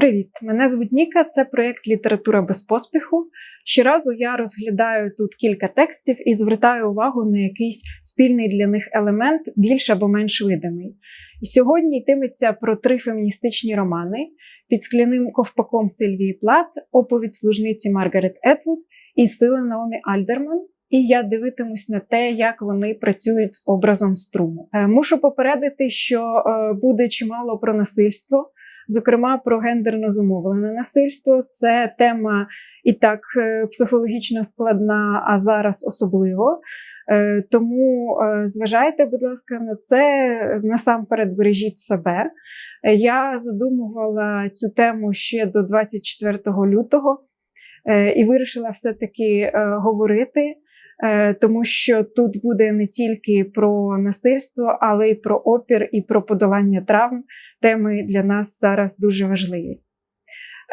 Привіт! Мене звуть Ніка. Це проєкт Література без поспіху. Щоразу я розглядаю тут кілька текстів і звертаю увагу на якийсь спільний для них елемент, більш або менш видимий. І сьогодні йтиметься про три феміністичні романи під скляним ковпаком Сильвії Плат, оповідь служниці Маргарет Етвуд і сили Наомі Альдерман. І я дивитимусь на те, як вони працюють з образом струму. Е, Мушу попередити, що е, буде чимало про насильство зокрема про гендерно зумовлене насильство. Це тема і так е, психологічно складна, а зараз особливо. Е, тому е, зважайте, будь ласка, на це насамперед бережіть себе. Я задумувала цю тему ще до 24 лютого і вирішила все-таки говорити. Тому що тут буде не тільки про насильство, але й про опір і про подолання травм, теми для нас зараз дуже важливі.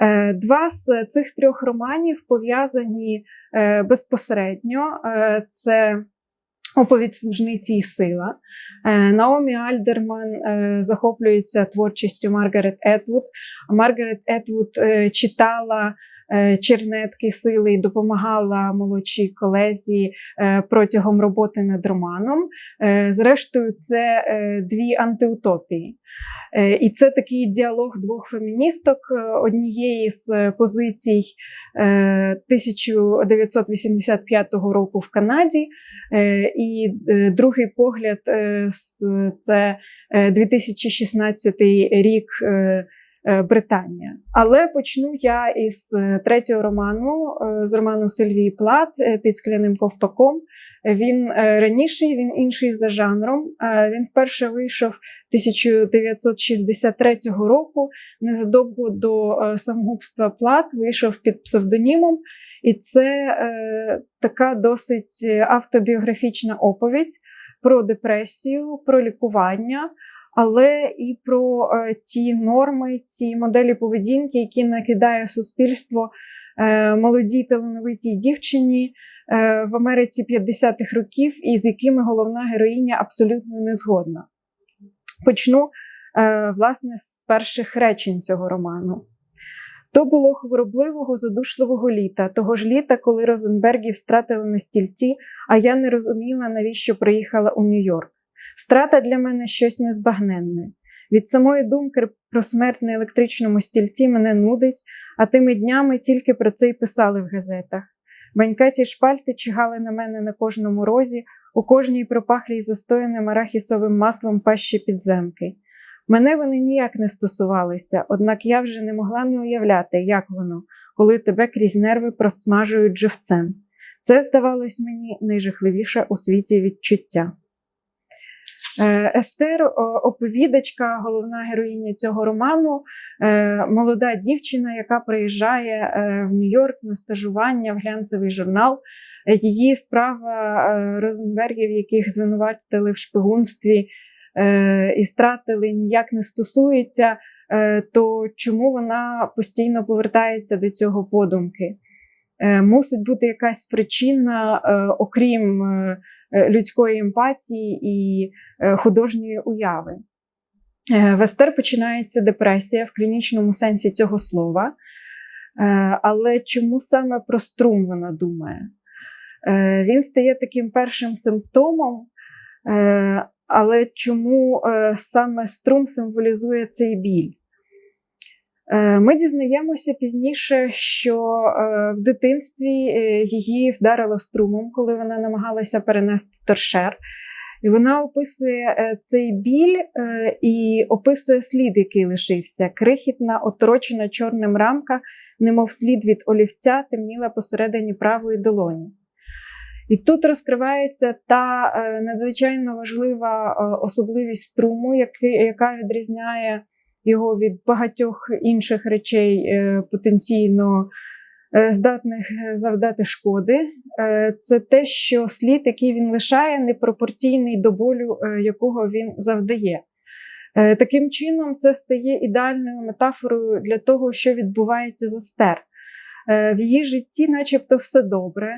Е, два з цих трьох романів пов'язані е, безпосередньо. Е, це оповідь служниці і сила. Наомі Альдерман захоплюється творчістю Маргарет Етвуд. Маргарет Етвуд читала. Чернетки сили і допомагала молодшій колезі протягом роботи над романом. Зрештою, це дві антиутопії. Е, і це такий діалог двох феміністок. Е, однієї з позицій 1985 е, року в Канаді, і другий погляд це 2016 рік. Британія. Але почну я із третього роману, з роману Сильвії Плат під скляним ковпаком. Він раніший, він інший за жанром. Він вперше вийшов 1963 року, незадовго до е, самогубства Плат, вийшов під псевдонімом, і це е, така досить автобіографічна оповідь про депресію, про лікування. Але і про е, ті норми, ці моделі поведінки, які накидає суспільство е, молодій талановитій дівчині е, в Америці 50-х років, і з якими головна героїня абсолютно не згодна. Почну, е, власне, з перших речень цього роману. То було хворобливого, задушливого літа, того ж літа, коли Розенбергів стратили на стільці, а я не розуміла, навіщо приїхала у Нью-Йорк. Страта для мене щось незбагненне. Від самої думки про смерть на електричному стільці мене нудить, а тими днями тільки про це й писали в газетах. Банькаті шпальти чигали на мене на кожному розі, у кожній пропахлій застояним арахісовим маслом пащі підземки. Мене вони ніяк не стосувалися, однак я вже не могла не уявляти, як воно, коли тебе крізь нерви просмажують живцем. Це здавалось мені найжахливіше у світі відчуття. Е, Естер, оповідачка, головна героїня цього роману, е, молода дівчина, яка приїжджає е, в Нью-Йорк на стажування в глянцевий журнал. Її справа Розенбергів, яких звинуватили в шпигунстві і стратили, ніяк не стосується, то чому вона постійно повертається до цього подумки? Мусить бути якась причина, окрім людської емпатії і е, художньої уяви. Е, в Естер починається депресія в клінічному сенсі цього слова. Але чому саме про струм вона думає? Він стає таким першим симптомом, але чому саме струм символізує цей біль? Е, ми дізнаємося пізніше, що е, в дитинстві е, її вдарило струмом, коли вона намагалася перенести торшер. І вона описує цей біль і описує слід, який лишився. Крихітна, оторочена чорним рамка, немов слід від олівця, темніла посередині правої долоні. І тут розкривається та надзвичайно важлива особливість струму, яка відрізняє його від багатьох інших речей е, потенційно е, здатних завдати шкоди. Е, це те, що слід, який він лишає, непропорційний до болю, якого він завдає. Таким чином, це стає ідеальною метафорою для того, що відбувається за стер. В її житті, начебто, все добре.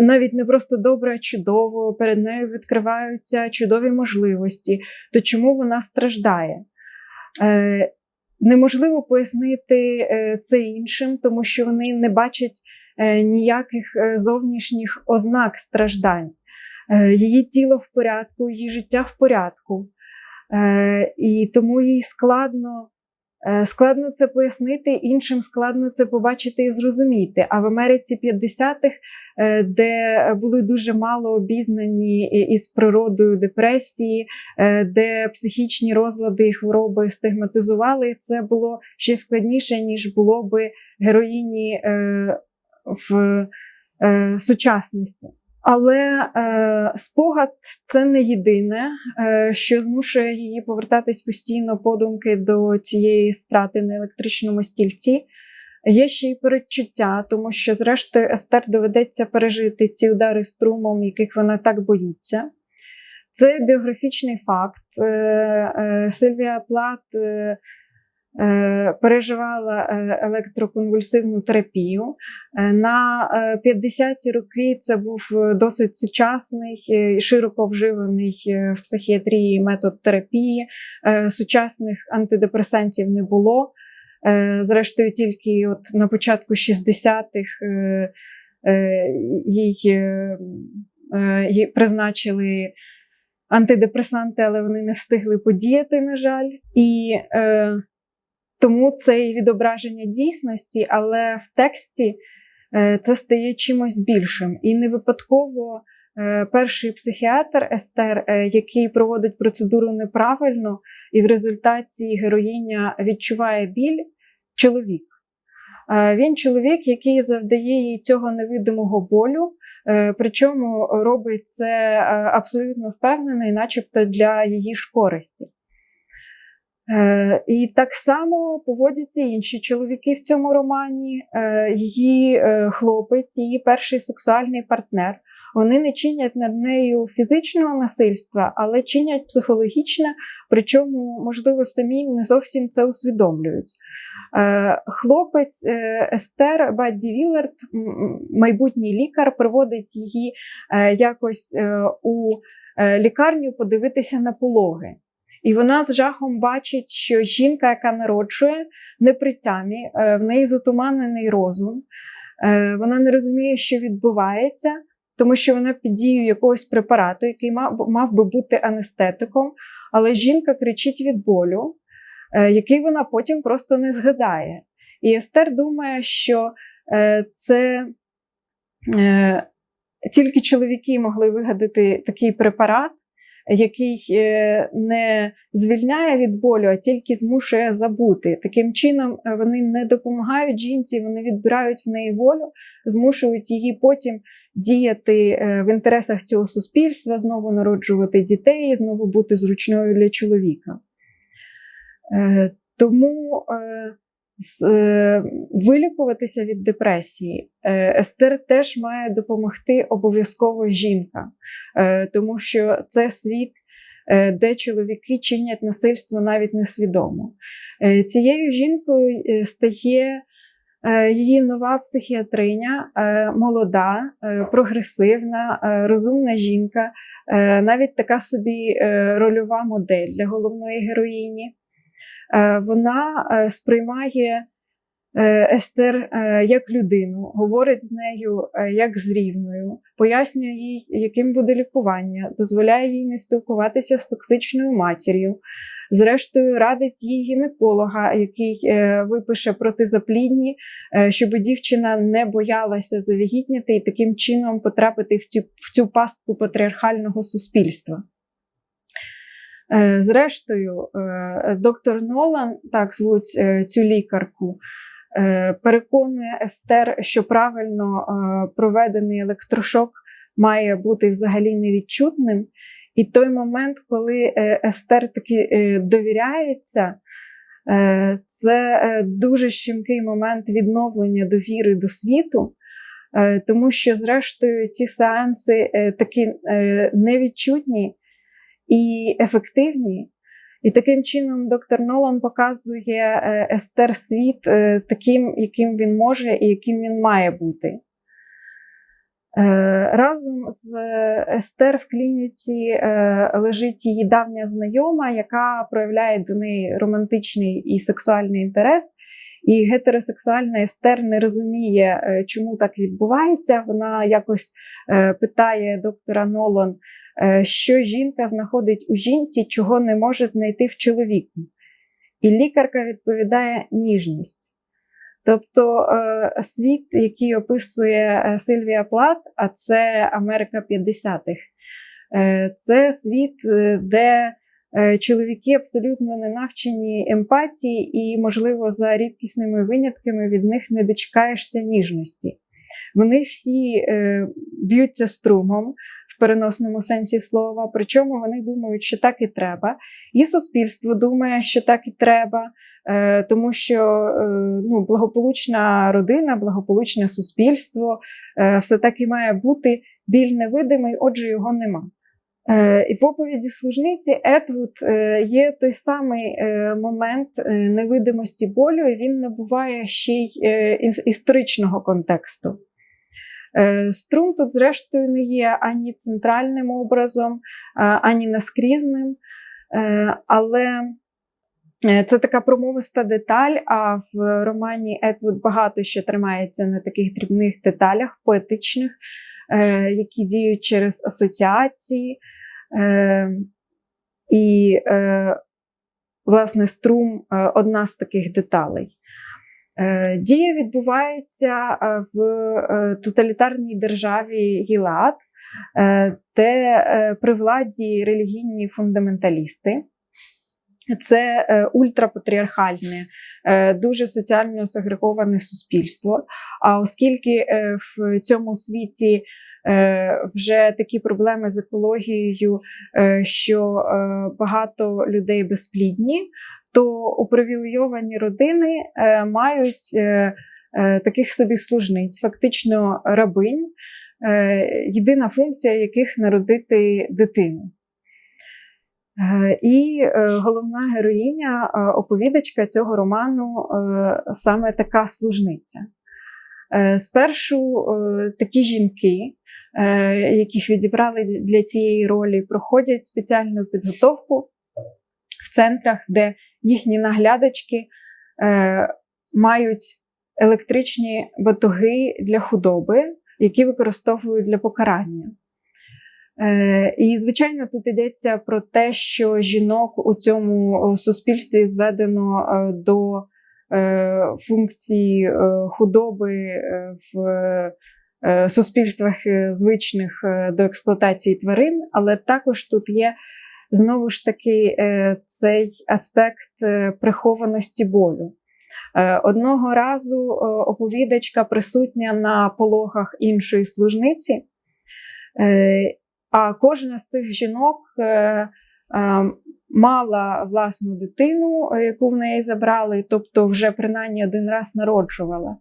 Навіть не просто добре, а чудово, перед нею відкриваються чудові можливості, то чому вона страждає? Е, Неможливо пояснити е, це іншим, тому що вони не бачать е, ніяких зовнішніх ознак страждань. Її тіло в порядку, її життя в порядку. І тому їй складно, складно це пояснити, іншим складно це побачити і зрозуміти. А в Америці 50-х, е, де були дуже мало обізнані із природою депресії, е, де психічні розлади і хвороби стигматизували, це було ще складніше, ніж було би героїні е, в е, сучасності. Але е, спогад це не єдине, е, що змушує її повертатись постійно подумки до цієї страти на електричному стільці. Є ще й передчуття, тому що, зрештою, Естер доведеться пережити ці удари струмом, яких вона так боїться. Це біографічний факт. Е, е, Сильвія Плат е, переживала електроконвульсивну терапію. На е, 50-ті роки це був досить сучасний і широко вживаний в психіатрії метод терапії. Сучасних антидепресантів не було. Е, Зрештою, тільки от на початку 60-х е, е, їй, призначили антидепресанти, але вони не встигли подіяти, на жаль. І тому це і відображення дійсності, але в тексті це стає чимось більшим. І не випадково перший психіатр Естер, який проводить процедуру неправильно, і в результаті героїня відчуває біль, чоловік. Він чоловік, який завдає їй цього невидимого болю, е, причому робить це е, абсолютно впевнено і начебто для її ж користі. Е, І так само поводяться інші чоловіки в цьому романі. Її хлопець, її перший сексуальний партнер. Вони не чинять над нею фізичного насильства, але чинять психологічне, причому, можливо, самі не зовсім це усвідомлюють. Е, Хлопець е, Естер Бадді м, майбутній лікар, приводить її е, якось у лікарню подивитися на пологи. І вона з жахом бачить, що жінка, яка народжує, не при тямі, в неї затуманений розум, вона не розуміє, що відбувається, тому що вона під дією якогось препарату, який мав, мав би бути анестетиком, але жінка кричить від болю, е, який вона потім просто не згадає. І Естер думає, що е, це е, тільки чоловіки могли вигадати такий препарат, який е, не звільняє від болю, а тільки змушує забути. Таким чином е, вони не допомагають жінці, вони відбирають в неї волю, змушують її потім діяти е, в інтересах цього суспільства, знову народжувати дітей, знову бути зручною для чоловіка. Тому вилікуватися від депресії е, Естер теж має допомогти обов'язково жінка, Е, тому що це світ, е, де чоловіки чинять насильство навіть несвідомо. Е, Цією жінкою е, стає е, її нова психіатриня, е, молода, е, прогресивна, е, розумна жінка, е, навіть така собі е, рольова модель для головної героїні. Е, Вона е, сприймає е, Естер як людину, говорить з нею як з рівною, пояснює їй, яким буде лікування, дозволяє їй не спілкуватися з токсичною матір'ю. Зрештою, радить їй гінеколога, який випише протизаплідні, щоб дівчина не боялася завагітніти і таким чином потрапити в цю, в цю пастку патріархального суспільства. Е, Зрештою, е, доктор Нолан, так звуть е, цю лікарку, переконує Естер, що правильно проведений електрошок має бути взагалі невідчутним. І той момент, коли Естер таки довіряється, це дуже щемкий момент відновлення довіри до світу, тому що, зрештою, ці сеанси такі невідчутні і ефективні. І таким чином доктор Нолан показує е, Естер світ е, таким, яким він може і яким він має бути. Разом з Естер в клініці е, лежить її давня знайома, яка проявляє до неї романтичний і сексуальний інтерес. І гетеросексуальна Естер не розуміє, е, чому так відбувається. Вона якось е, питає доктора Нолан, що жінка знаходить у жінці, чого не може знайти в чоловіку. І лікарка відповідає ніжність. Тобто е, світ, який описує е, Сильвія Плат, а це Америка 50-х, е, це світ, де чоловіки абсолютно не навчені емпатії, і, можливо, за рідкісними винятками від них не дочекаєшся ніжності. Вони всі б'ються струмом переносному сенсі слова, причому вони думають, що так і треба, і суспільство думає, що так і треба. Е, тому що е, ну, благополучна родина, благополучне суспільство е, все таки має бути біль невидимий, отже, його нема. І в оповіді служниці Етвуд є той самий момент невидимості болю, і він набуває ще й історичного контексту. Струм тут, зрештою, не є ані центральним образом, ані наскрізним, але Е, це така промовиста деталь, а в романі Етвуд багато що тримається на таких дрібних деталях, поетичних, е, які діють через асоціації. Е, і, власне, струм одна з таких деталей. Дія відбувається в тоталітарній державі Гілад, де при владі релігійні фундаменталісти. Це е, ультрапатріархальне, е, дуже соціально сегреговане суспільство. А оскільки е, в цьому світі вже такі проблеми з екологією, що багато людей безплідні, то упривілейовані родини мають таких собі служниць, фактично рабинь, єдина функція яких народити дитину. Е, і е, головна героїня, е, оповідачка цього роману саме така служниця. Спершу такі жінки, яких відібрали для цієї ролі, проходять спеціальну підготовку в центрах, де їхні наглядачки мають електричні батуги для худоби, які використовують для покарання. Е, і, звичайно, тут йдеться про те, що жінок у цьому суспільстві зведено е, до е, функції худоби в суспільствах звичних до експлуатації тварин, але також тут є знову ж таки цей аспект прихованості болю. Одного разу оповідачка присутня на пологах іншої служниці. А кожна з цих жінок е, е, мала власну дитину, е, яку в неї забрали, тобто вже принаймні один раз народжувала.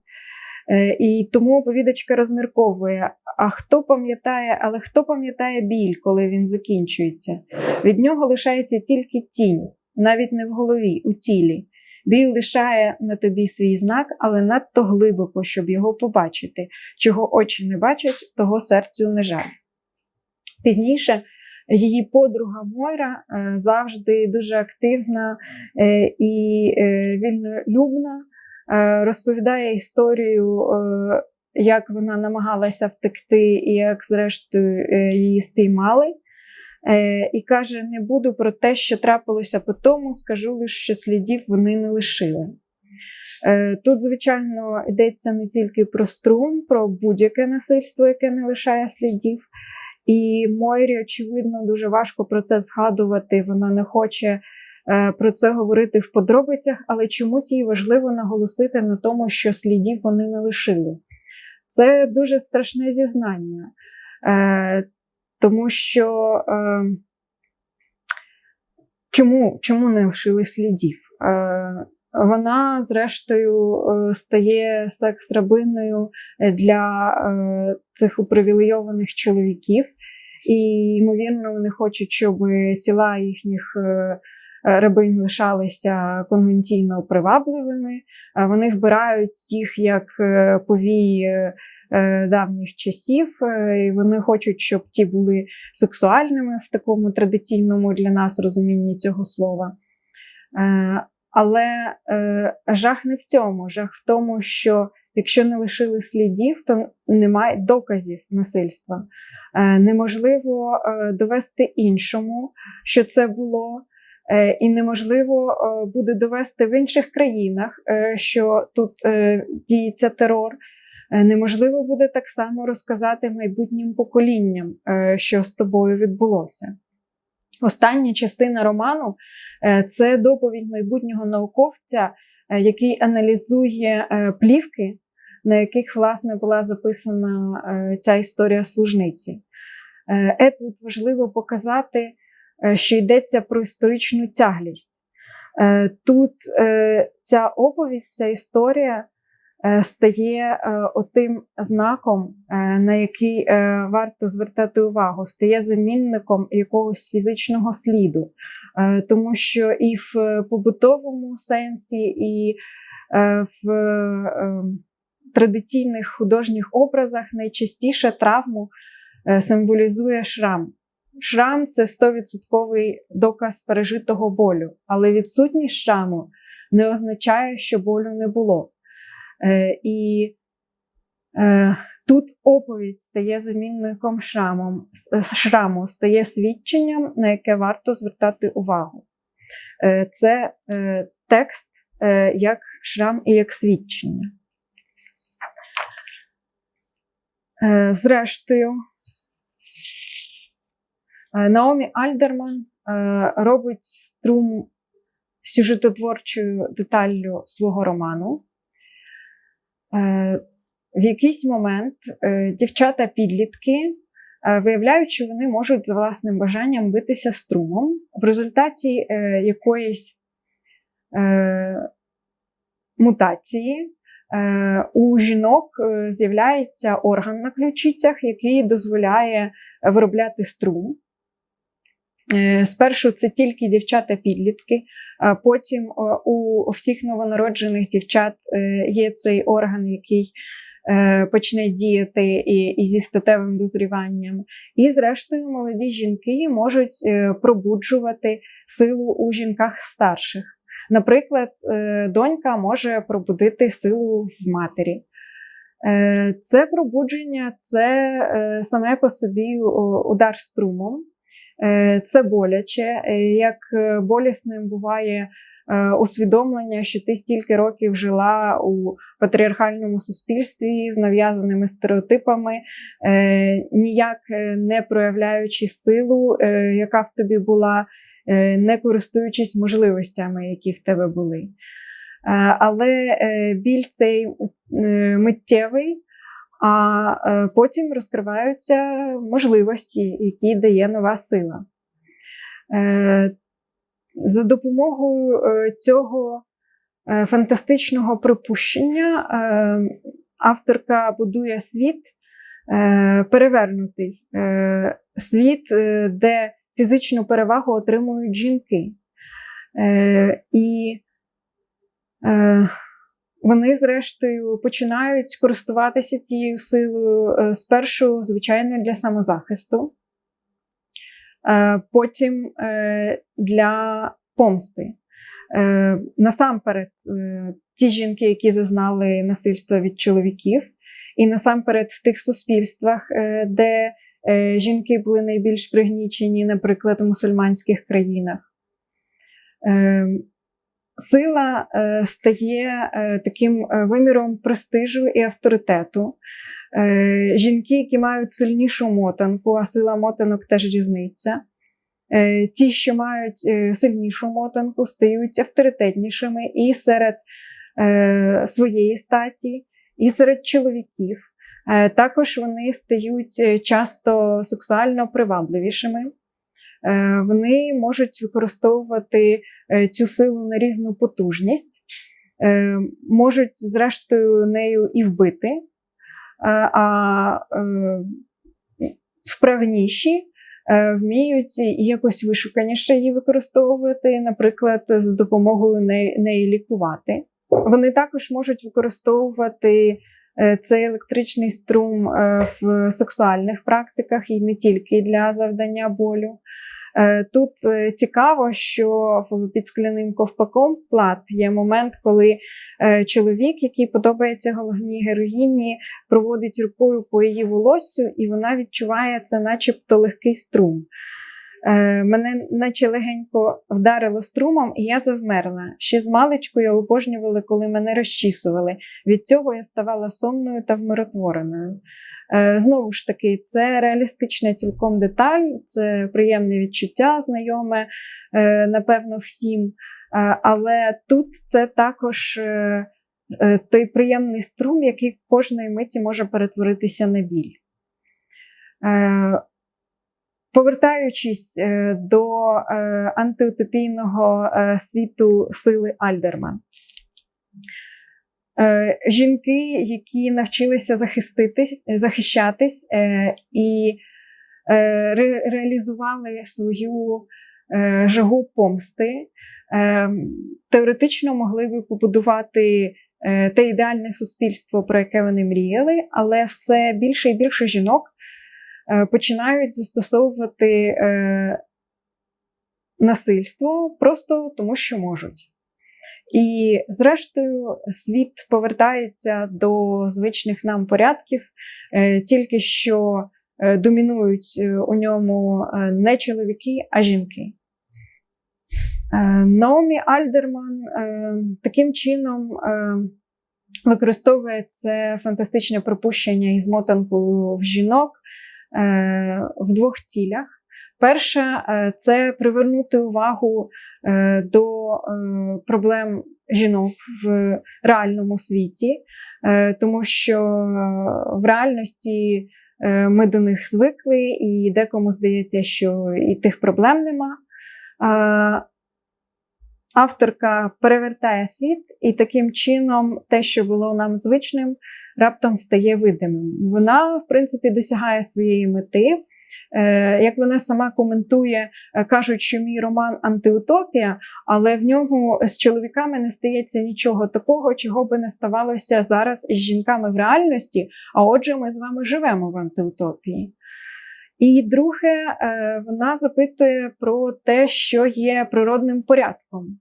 І тому оповідачка розмірковує: а хто пам'ятає, але хто пам'ятає біль, коли він закінчується? Від нього лишається тільки тінь, навіть не в голові, у тілі. Біль лишає на тобі свій знак, але надто глибоко, щоб його побачити. Чого очі не бачать, того серцю не жаль. Пізніше її подруга Мойра е, завжди дуже активна е, і е, вільнолюбна, розповідає історію, як вона намагалася втекти, і як, зрештою, її спіймали. І каже: не буду про те, що трапилося по тому, скажу лише, що слідів вони не лишили. Тут, звичайно, йдеться не тільки про струм, про будь-яке насильство, яке не лишає слідів. І Мойрі, очевидно, дуже важко про це згадувати. Вона не хоче е, про це говорити в подробицях, але чомусь їй важливо наголосити на тому, що слідів вони не лишили. Це дуже страшне зізнання, е, тому що е, чому, чому не лишили слідів? Вона, зрештою, е, стає секс-рабиною для е, цих упривілейованих чоловіків, і, ймовірно, вони хочуть, щоб тіла їхніх е, рабинь лишалися конвенційно привабливими. Вони вбирають їх як повії е, давніх часів. Е, і Вони хочуть, щоб ті були сексуальними в такому традиційному для нас розумінні цього слова. Е, але е, жах не в цьому. Жах в тому, що якщо не лишили слідів, то немає доказів насильства. Е, неможливо е, довести іншому, що це було. Е, І неможливо е, буде довести в інших країнах, е, що тут діється терор. Неможливо буде так само розказати майбутнім поколінням, що з тобою відбулося. Остання частина роману це доповідь майбутнього науковця, який аналізує плівки, на яких власне була записана ця історія служниці. Е, Тут важливо показати, що йдеться про історичну тяглість. Е, Тут е, ця оповідь, ця історія е, стає е, отим знаком, е, на який е, варто звертати увагу, стає замінником якогось фізичного сліду, Е, тому що і в побутовому сенсі, і е, в е, традиційних художніх образах найчастіше травму е, символізує шрам. Шрам це 100% доказ пережитого болю, але відсутність шраму не означає, що болю не було. Е, і е, тут оповідь стає замінником шрамом, шраму, стає свідченням, на яке варто звертати увагу. Е, це е, текст е, як шрам і як свідчення. Е, Зрештою, е, Наомі Альдерман е, робить струм сюжетотворчою деталлю свого роману. Е, В якийсь момент е, дівчата-підлітки е, виявляють, що вони можуть за власним бажанням битися струмом. В результаті е, якоїсь е, мутації е, у жінок е, з'являється орган на ключицях, який дозволяє виробляти струм. Е, Спершу це тільки дівчата-підлітки, а потім е, у всіх новонароджених дівчат е, є цей орган, який почне діяти і, і зі статевим дозріванням. І, зрештою, молоді жінки можуть пробуджувати силу у жінках старших. Наприклад, донька може пробудити силу в матері. Це пробудження, це саме по собі удар струмом. Е, Це боляче, Е, як е, болісним буває усвідомлення, що ти стільки років жила у патріархальному суспільстві з нав'язаними стереотипами, ніяк не проявляючи силу, яка в тобі була, не користуючись можливостями, які в тебе були. Але біль цей миттєвий, а е, потім розкриваються можливості, які дає нова сила. Е, За допомогою е, цього фантастичного припущення авторка будує світ перевернутий, світ, де фізичну перевагу отримують жінки. І вони, зрештою, починають користуватися цією силою е, спершу, звичайно, для самозахисту, е, потім е, для помсти. Насамперед, ті жінки, які зазнали насильства від чоловіків, і насамперед в тих суспільствах, де жінки були найбільш пригнічені, наприклад, у мусульманських країнах. Сила е, стає е, таким е, виміром престижу і авторитету. Жінки, які мають сильнішу мотанку, а сила мотанок теж різниця. Ті, що мають сильнішу мотанку, стають авторитетнішими і серед своєї статі, і серед чоловіків. Також вони стають часто сексуально привабливішими. Е, Вони можуть використовувати е, цю силу на різну потужність, е, можуть, зрештою, нею і вбити, а вправніші вміють якось вишуканіше її використовувати, наприклад, за допомогою неї, неї лікувати. Вони також можуть використовувати Е, Це електричний струм в сексуальних практиках і не тільки для завдання болю. Е, Тут е, цікаво, що під скляним ковпаком плат є момент, коли е, чоловік, який подобається головній героїні, проводить рукою по її волоссю, і вона відчуває це, начебто, легкий струм. Мене наче легенько вдарило струмом, і я завмерла. Ще з маличку я обожнювала, коли мене розчісували. Від цього я ставала сонною та вмиротвореною. Е, Знову ж таки, це реалістична цілком деталь, це приємне відчуття, знайоме, е, напевно, всім. Е, Але тут це також той приємний струм, який кожної миті може перетворитися на біль. Повертаючись до антиутопійного світу сили Альдерман. Е, Жінки, які навчилися захиститись, захищатись е, і е, ре- реалізували свою жагу помсти, теоретично могли би побудувати те ідеальне суспільство, про яке вони мріяли, але все більше і більше жінок починають застосовувати насильство просто тому, що можуть. І, зрештою, світ повертається до звичних нам порядків, е, тільки що е, домінують е, у ньому не чоловіки, а жінки. Наомі Альдерман таким чином використовує це фантастичне пропущення і змотанку в жінок в двох цілях. Перша е, це привернути увагу е, до е, проблем жінок в реальному світі, тому що в реальності ми до них звикли, і декому здається, що і тих проблем нема. Авторка перевертає світ, і таким чином те, що було нам звичним, раптом стає видимим. Вона, в принципі, досягає своєї мети. Е, Як вона сама коментує, е, кажуть, що мій роман антиутопія, але в ньому з чоловіками не стається нічого такого, чого би не ставалося зараз із жінками в реальності. А отже, ми з вами живемо в антиутопії. І друге, е, вона запитує про те, що є природним порядком.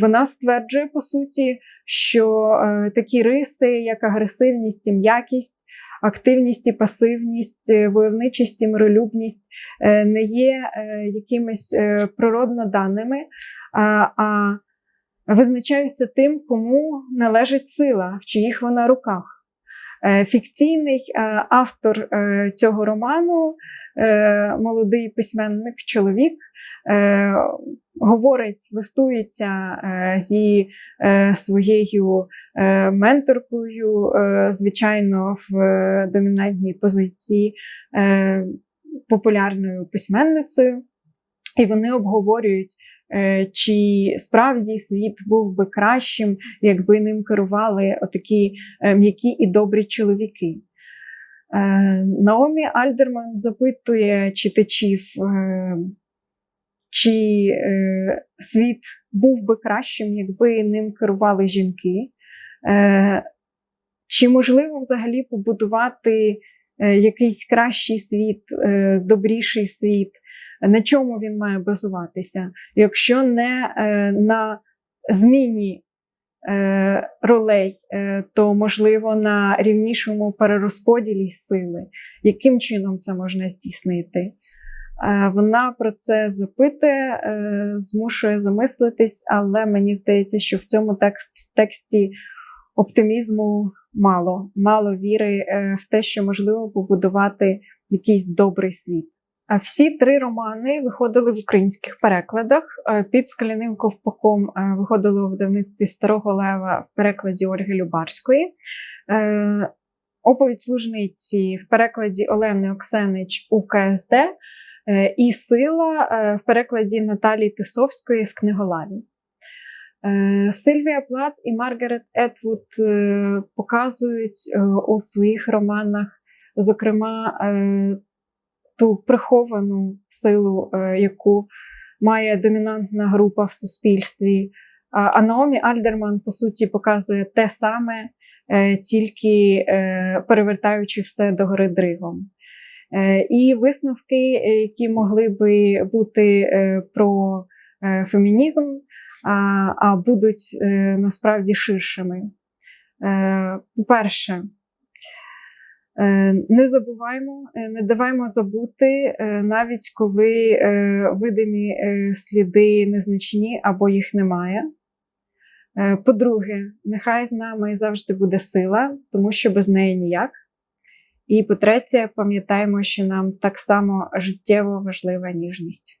Вона стверджує, по суті, що такі риси, як агресивність і м'якість, активність і пасивність, е, войовничість і миролюбність е, не є е, якимись природно даними, а, визначаються тим, кому належить сила, в чиїх вона руках. Фікційний автор цього роману, молодий письменник, чоловік, говорить, листується зі своєю менторкою, е, звичайно, в е, домінантній позиції е, популярною письменницею, і вони обговорюють. е, Чи справді світ був би кращим, якби ним керували отакі е, м'які і добрі чоловіки? Е, Наомі Альдерман запитує читачів, е, чи е, світ був би кращим, якби ним керували жінки, е, чи можливо взагалі побудувати е, якийсь кращий світ, е, добріший світ, на чому він має базуватися, якщо не е, на зміні е, ролей, е, то можливо на рівнішому перерозподілі сили, яким чином це можна здійснити? Е, Вона про це запитує, е, змушує замислитись, але мені здається, що в цьому текст, тексті оптимізму мало, мало віри е, в те, що можливо побудувати якийсь добрий світ. А Всі три романи виходили в українських перекладах. Е, Під скляним ковпаком е, виходило у видавництві Старого Лева в перекладі Ольги Любарської. Оповідь служниці в перекладі Олени Оксенич у КСД і Сила в перекладі Наталії Тисовської в книголаві. Е, Сильвія Плат і Маргарет Етвуд е, показують е, у своїх романах, зокрема, ту приховану силу, яку має домінантна група в суспільстві. А Наомі Альдерман, по суті, показує те саме, тільки перевертаючи все догори дригом. Е, І висновки, які могли би бути про фемінізм, а, будуть е, насправді ширшими. Е, По-перше, е, не забуваємо, не даваймо забути, навіть коли видимі сліди незначні або їх немає. По-друге, нехай з нами завжди буде сила, тому що без неї ніяк. І по-третє, пам'ятаємо, що нам так само життєво важлива ніжність.